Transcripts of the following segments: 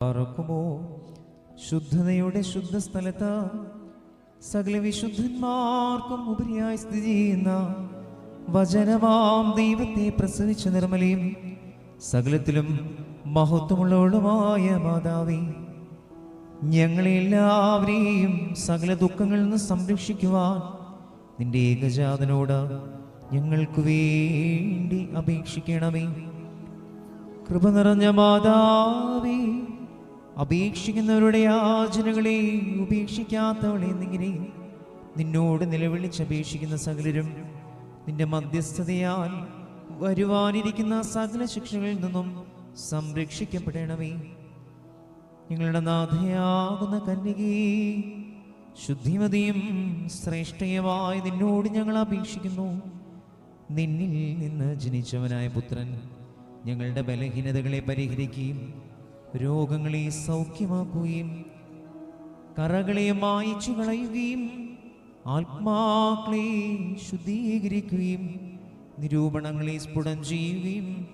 പാർക്കുമോ ശുദ്ധതയുടെ ശുദ്ധ സ്ഥലത്ത് സകല വിശുദ്ധന്മാർക്കും ഉപരിയായി സ്ഥിതി ചെയ്യുന്ന വചനമാം ദൈവത്തെ പ്രസവിച്ച നിർമ്മലയും സകലത്തിലും മഹത്വമുള്ളവളുമായ മാതാവി ഞങ്ങളെ എല്ലാവരെയും സകല ദുഃഖങ്ങളിൽ നിന്ന് സംരക്ഷിക്കുവാൻ നിന്റെ ഏകജാതനോട് ഞങ്ങൾക്ക് വേണ്ടി അപേക്ഷിക്കണമേ. കൃപ നിറഞ്ഞ മാതാവേ അപേക്ഷിക്കുന്നവരുടെ യാചനകളെ ഉപേക്ഷിക്കാത്തവളെ എന്നിങ്ങനെ നിന്നോട് നിലവിളിച്ചപേക്ഷിക്കുന്ന സകലരും നിന്റെ മധ്യസ്ഥതയാൽ വരുവാനിരിക്കുന്ന സകല ശിക്ഷകളിൽ നിന്നും സംരക്ഷിക്കപ്പെടണമേ. നിങ്ങളുടെ നാഥയാകുന്ന കന്യകേ ശുദ്ധിമതിയും ശ്രേഷ്ഠയുമായി നിന്നോട് ഞങ്ങൾ അപേക്ഷിക്കുന്നു. നിന്നിൽ നിന്ന് ജനിച്ചവനായ പുത്രൻ ഞങ്ങളുടെ ബലഹീനതകളെ പരിഹരിക്കുകയും രോഗങ്ങളെ സൗഖ്യമാക്കുകയും കറകളെ മായിച്ചു കളയുകയും ആത്മാക്കളെ ശുദ്ധീകരിക്കുകയും നിരൂപണങ്ങളെ സ്ഫുടം ചെയ്യുകയും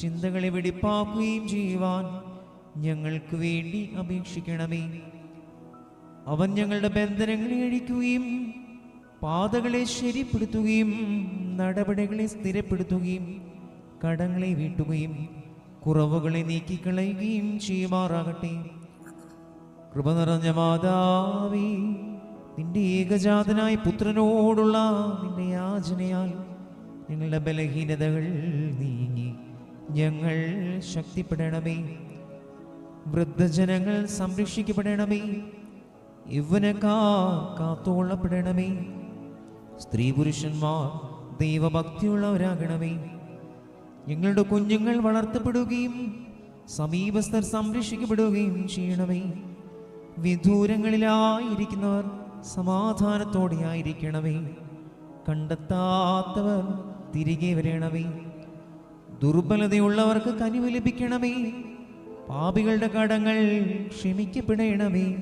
ചിന്തകളെ വെടിപ്പാക്കുകയും ചെയ്യുവാൻ ഞങ്ങൾക്ക് വേണ്ടി അപേക്ഷിക്കണമേ. അവൻ ഞങ്ങളുടെ ബന്ധനങ്ങളെ അഴിക്കുകയും പാതകളെ ശരിപ്പെടുത്തുകയും നടപടികളെ സ്ഥിരപ്പെടുത്തുകയും കടങ്ങളെ വീട്ടുകയും കുറവുകളെ നീക്കിക്കളയുകയും ചെയ്യുമാറാകട്ടെ. കൃപ നിറഞ്ഞ മാതാവേ നിന്റെ ഏകജാതനായ പുത്രനോടുള്ള നിന്റെ യാചനയാൽ ഞങ്ങളുടെ ബലഹീനതകൾ നീങ്ങി ഞങ്ങൾ ശക്തിപ്പെടണമേ. വൃദ്ധജനങ്ങൾ സംരക്ഷിക്കപ്പെടണമേ. യൗവനക്കാർ കാത്തോളപ്പെടണമേ സ്ത്രീ പുരുഷന്മാർ ദൈവഭക്തിയുള്ളവരാകണമേ. ഞങ്ങളുടെ കുഞ്ഞുങ്ങൾ വളർത്തപ്പെടുകയും സമീപസ്ഥർ സംരക്ഷിക്കപ്പെടുകയും ചെയ്യണമേ. വിദൂരങ്ങളിലായിരിക്കുന്നവർ സമാധാനത്തോടെ ആയിരിക്കണമേ കണ്ടെത്താത്തവർ തിരികെ വരണമേ. ദുർബലതയുള്ളവർക്ക് കനിവ് ലഭിക്കണമേ. പാപികളുടെ കടങ്ങൾ ക്ഷമിക്കപ്പെടണമേ.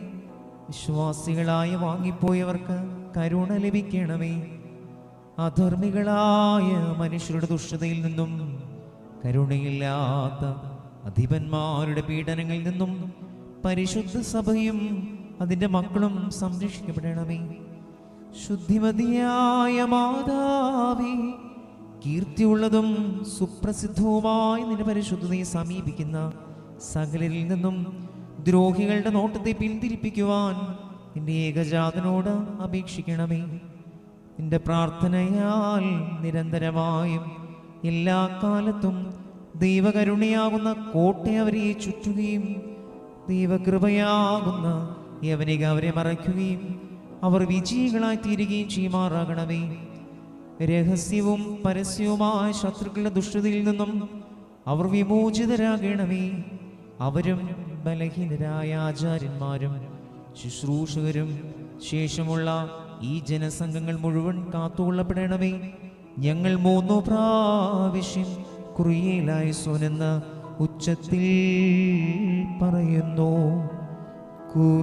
വിശ്വാസികളായി വാങ്ങിപ്പോയവർക്ക് കരുണ ലഭിക്കണമേ. അധർമ്മികളായ മനുഷ്യരുടെ ദുഷ്ടതയിൽ നിന്നും കരുണയില്ലാത്ത അധിപന്മാരുടെ പീഡനങ്ങളിൽ നിന്നും പരിശുദ്ധ സഭയും അതിന്റെ മക്കളും സംരക്ഷിക്കപ്പെടണമേ. ശുദ്ധിമതിയായ മാതാവി കീർത്തിയുള്ളതും സുപ്രസിദ്ധവുമായ നിന്റെ പരിശുദ്ധതയെ സമീപിക്കുന്ന സകലരിൽ നിന്നും ദ്രോഹികളുടെ നോട്ടത്തെ പിന്തിരിപ്പിക്കുവാൻ നിന്റെ ഏകജാതനോട് അപേക്ഷിക്കണമേ. നിന്റെ പ്രാർത്ഥനയാൽ നിരന്തരമായും എല്ലാ കാലത്തും ദൈവകരുണയാകുന്ന കോട്ട അവരെ ചുറ്റുകയും ദൈവകൃപയാകുന്ന യവനിക അവരെ മറയ്ക്കുകയും അവർ വിജയികളായി തീരുകയും ചെയ്യുമാറാകണമേ. രഹസ്യവും പരസ്യവുമായ ശത്രുക്കളുടെ ദുഷ്ടതയിൽ നിന്നും അവർ വിമോചിതരാകണമേ. അവരും ബലഹീനരായ ആചാര്യന്മാരും ശുശ്രൂഷകരും ശേഷമുള്ള ഈ ജനസംഘങ്ങൾ മുഴുവൻ കാത്തുകൊള്ളപ്പെടണമേ. ഞങ്ങൾ മൂന്നു പ്രാവശ്യം കുറിയിലായി സോനെന്ന ഉച്ചത്തിൽ പറയുന്നു കുറി